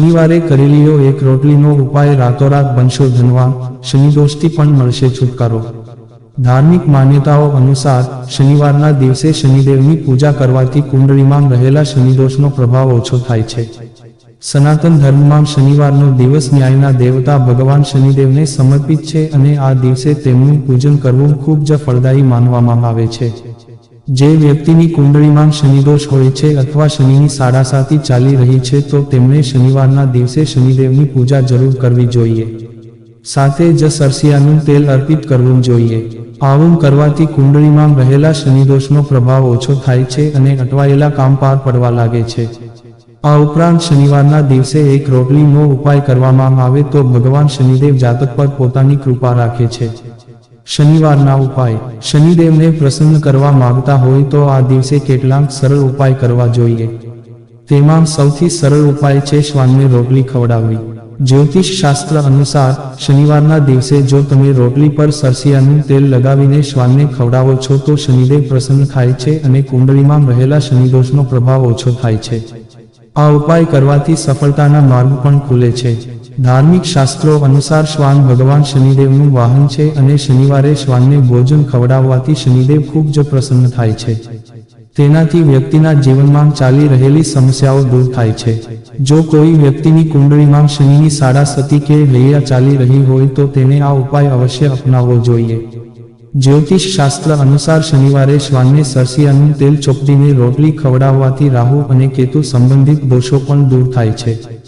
શનિવારે કરી લ્યો એક રોટલીનો ઉપાય રાતોરાત બનશો ધનવાન શનિદોષથી પણ મળશે છુટકારો. ધાર્મિક માન્યતાઓ અનુસાર શનિવારના દિવસે શનિદેવની પૂજા કરવાથી કુંડળીમાં રહેલા શનિદોષનો પ્રભાવ ઓછો થાય છે. સનાતન ધર્મમાં શનિવારનો દિવસ ન્યાયના દેવતા ભગવાન શનિદેવને સમર્પિત છે અને આ દિવસે તેમનું પૂજન કરવું ખૂબ જ ફળદાયી માનવામાં આવે છે. જે વ્યક્તિની કુંડળીમાં શનિદોષ હોય છે અથવા શનિની સાડાસાતી ચાલી રહી છે તો તેમણે શનિવારના દિવસે શનિદેવની પૂજા જરૂર કરવી જોઈએ. સાથે જ સરસિયાનું તેલ અર્પિત કરવું જોઈએ. આવું કરવાથી કુંડળીમાં રહેલા શનિદોષનો પ્રભાવ ઓછો થાય છે અને અટવાયેલા કામ પાર પડવા લાગે છે. આ ઉપરાંત શનિવારના દિવસે એક રોટલીનો ઉપાય કરવામાં આવે તો ભગવાન શનિદેવ જાતક પર પોતાની કૃપા રાખે છે. શનિવારના ઉપાય. શનિદેવને પ્રસન્ન કરવા માંગતા હોય તો આ દિવસે કેટલાક સરળ ઉપાય કરવા જોઈએ. તેમાં સૌથી સરળ ઉપાય છે શ્વાનને રોટલી ખવડાવવી. જ્યોતિષ શાસ્ત્ર અનુસાર, શનિવારના દિવસે જો તમે રોટલી પર સરસિયાનું તેલ લગાવીને શ્વાનને ખવડાવો છો તો શનિદેવ પ્રસન્ન થાય છે અને કુંડળીમાં રહેલા શનિદોષનો પ્રભાવ ઓછો થાય છે. આ ઉપાય કરવાથી સફળતાના માર્ગ પણ ખુલે છે. ધાર્મિક શાસ્ત્રો અનુસાર શ્વાન ભગવાન શનિદેવનું વાહન છે અને શનિવારે શ્વાનને ભોજન ખવડાવવાથી શનિદેવ ખૂબ જ પ્રસન્ન થાય છે. તેનાથી વ્યક્તિના જીવનમાં ચાલી રહેલી સમસ્યાઓ દૂર થાય છે. જો કોઈ વ્યક્તિની કુંડળીમાં શનિની સાડા સતી કે લૈયા ચાલી રહી હોય તો તેને આ ઉપાય અવશ્ય અપનાવવો જોઈએ. જ્યોતિષ શાસ્ત્ર અનુસાર શનિવારે શ્વાનને સરસિયાનું તેલ ચોપડીને રોટલી ખવડાવવાથી રાહુ અને કેતુ સંબંધિત દોષો પણ દૂર થાય છે.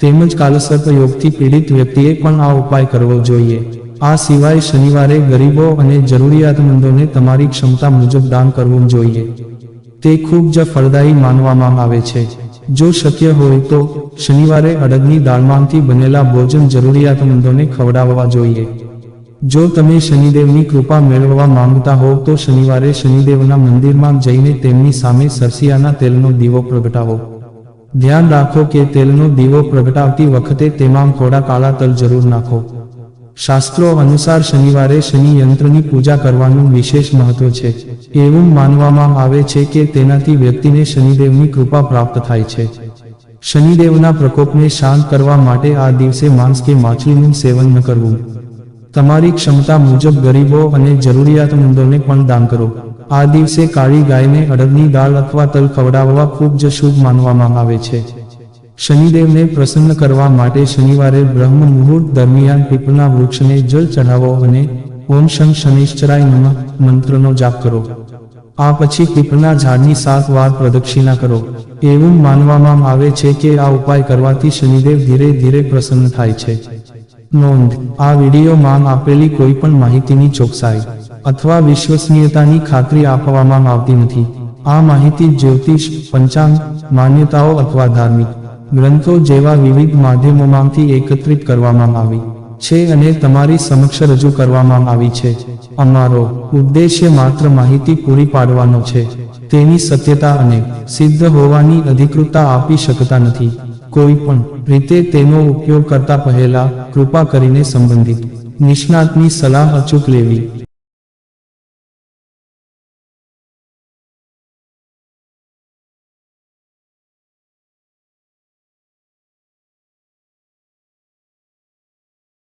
તેમજ કાલસર્પ યોગથી પીડિત વ્યક્તિએ પણ આ ઉપાય કરવો જોઈએ. આ સિવાય શનિવારે ગરીબો અને જરૂરિયાતમંદોને તમારી ક્ષમતા મુજબ દાન કરવું જોઈએ. તે ખૂબ જ ફળદાયી માનવામાં આવે છે. જો શક્ય હોય તો શનિવારે અડદની દાળમાંથી બનેલા ભોજન જરૂરિયાતમંદોને ખવડાવવા જોઈએ. જો તમે શનિદેવની કૃપા મેળવવા માંગતા હોવ તો શનિવારે શનિદેવના મંદિરમાં જઈને તેમની સામે સરસિયાના તેલનો દીવો પ્રગટાવો. ધ્યાન રાખો કે તેલનો દીવો પ્રગટાવતી વખતે તેમાં થોડા કાળા તલ જરૂર નાખો. શાસ્ત્રો અનુસાર શનિવારે શનિ યંત્રની પૂજા કરવાનું વિશેષ મહત્વ છે. એવું માનવામાં આવે છે કે તેનાથી વ્યક્તિને શનિદેવની કૃપા પ્રાપ્ત થાય છે. શનિદેવના પ્રકોપને શાંત કરવા માટે આ દિવસે માંસ કે માછલીનું સેવન ન કરવું. તમારી ક્ષમતા મુજબ ગરીબો અને જરૂરિયાતમંદોને પણ દાન કરો. આ દિવસે કાળી ગાયને અડદની દાળ અથવા તલ ખવડાવવા ખૂબ જ શુભ માનવામાં આવે છે. શનિદેવને પ્રસન્ન કરવા માટે શનિવારે બ્રહ્મ મુહૂર્ત દરમિયાન પીપળના વૃક્ષને જળ ચઢાવો અને ઓમ શં શનિશ્ચરાય નમઃ મંત્રનો જાપ કરો. આ પછી પીપળના ઝાડની સાત વાર પ્રદક્ષિણા કરો. એવું માનવામાં આવે છે કે આ ઉપાય કરવાથી શનિદેવ ધીરે ધીરે પ્રસન્ન થાય છે. નોંધ, આ વિડીયોમાં આપેલી કોઈ પણ માહિતીની ચોકસાઈ. અથવા વિશ્વસનીયતાની ખાતરી આપવામાં આવતી નથી. આ માહિતી જ્યોતિષ, પંચાંગ, માન્યતાઓ અથવા ધાર્મિક ગ્રંથો જેવા વિવિધ માધ્યમોમાંથી એકત્રિત કરવામાં આવી છે અને તમારી સમક્ષ રજૂ કરવામાં આવી છે. અમારો ઉદ્દેશ્ય માત્ર માહિતી પૂરી પાડવાનો છે. તેની સત્યતા અને સિદ્ધ હોવાની અધિકૃતતા આપી શકતા નથી. કોઈ પણ રીતે તેનો ઉપયોગ કરતા પહેલા કૃપા કરીને સંબંધિત નિષ્ણાતની સલાહ અચૂક લેવી.